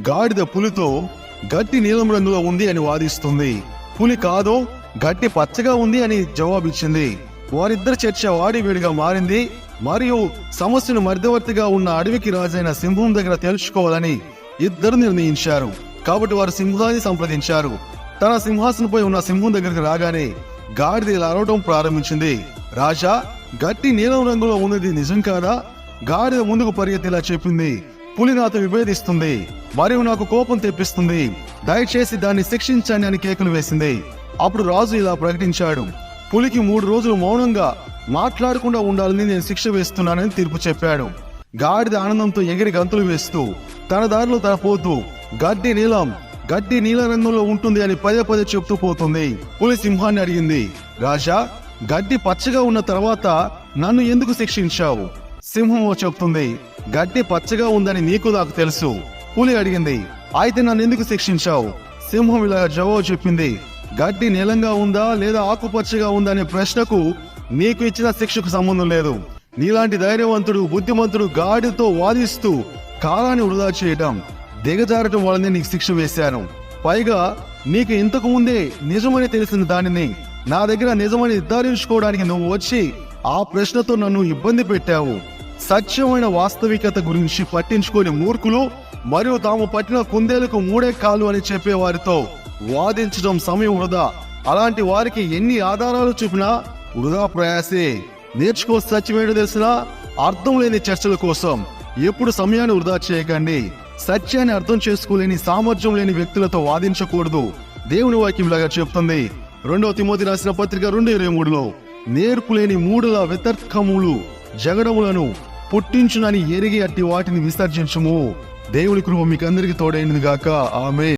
గాడిద పులితో గట్టి నీలం రంగులో ఉంది అని వాదిస్తుంది. పులి కాదో గట్టి పచ్చగా ఉంది అని జవాబిచ్చింది. వారిద్దరి చర్చ వాడివేడిగా మారింది. మరియు సమస్యను మధ్యవర్తిగా ఉన్న అడవికి రాజైన సింహం దగ్గర తెలుసుకోవాలని ఇద్దరు నిర్ణయించారు. కాబట్టి వారు సింహాన్ని సంప్రదించారు. తన సింహాసనంపై ఉన్న సింహం దగ్గరికి రాగానే గాడిద ఇలా అరవడం ప్రారంభించింది. రాజా గట్టి నీలం రంగులో ఉన్నది నిజం కాదా? గాడిద ముందుకు పరిగెత్తేలా చెప్పింది. పులి నాతో విభేదిస్తుంది. మరియు నాకు కోపం తెప్పిస్తుంది. దయచేసి దాన్ని శిక్షించండి అని కేకలు వేసింది. అప్పుడు రాజు ఇలా ప్రకటించాడు. పులికి మూడు రోజులు మౌనంగా మాట్లాడకుండా ఉండాలని నేను శిక్ష వేస్తున్నానని తీర్పు చెప్పాడు. గాడిద ఆనందంతో ఎగిరి గంతులు వేస్తూ తన దారిలో తన పోతూ గడ్డి నీలం గడ్డి నీల రంగులో ఉంటుంది అని పదే పదే చెప్తూ పోతుంది. పులి సింహాన్ని అడిగింది. రాజా గడ్డి పచ్చగా ఉన్న తర్వాత నన్ను ఎందుకు శిక్షించావు? సింహం చెప్తుంది. గడ్డి పచ్చగా ఉందని నీకు నాకు తెలుసు. పులి అడిగింది అయితే నన్ను ఎందుకు శిక్షించావు? సింహం ఇలా జవాబు చెప్పింది గడ్డి నీలంగా ఉందా లేదా ఆకుపచ్చగా ఉందా అనే ప్రశ్నకు నీకు ఇచ్చిన శిక్షకు సంబంధం లేదు. నీలాంటి ధైర్యవంతుడు బుద్ధిమంతుడు గాడితో వాదిస్తూ కాలాన్ని వృధా చేయటం దిగజారటం వలనే నీకు శిక్ష వేశాను. పైగా నీకు ఇంతకు ముందే నిజమని తెలిసిన దానిని నా దగ్గర నిజమని నిర్ధారించుకోవడానికి నువ్వు వచ్చి ఆ ప్రశ్నతో నన్ను ఇబ్బంది పెట్టావు. సత్యమైన వాస్తవికత గురించి పట్టించుకోని మూర్ఖులు మరియు తాము పట్టిన కుందేలకు మూడే కాలు అని చెప్పే వారితో వాదించడం సమయం వృధా. అలాంటి వారికి ఎన్ని ఆధారాలు చూపినా వృధా ప్రయాసే. నేర్చుకో సత్యమేడు తెలిసిన అర్థం లేని చర్చల కోసం ఎప్పుడు సమయాన్ని వృధా చేయకండి. సత్యాన్ని అర్థం చేసుకోలేని సామర్థ్యం లేని వ్యక్తులతో వాదించకూడదు. దేవుని వాక్యం లాగా చెప్తుంది. రెండవ తిమోతి రాసిన పత్రిక రెండు ఇరవై మూడులో నేర్పు లేని మూడుల వితర్కములు జగడములను పుట్టించునని ఎరిగి అట్టి వాటిని విసర్జించము. దేవుడి కృప మీకు అందరికి తోడైనది గాక. ఆమె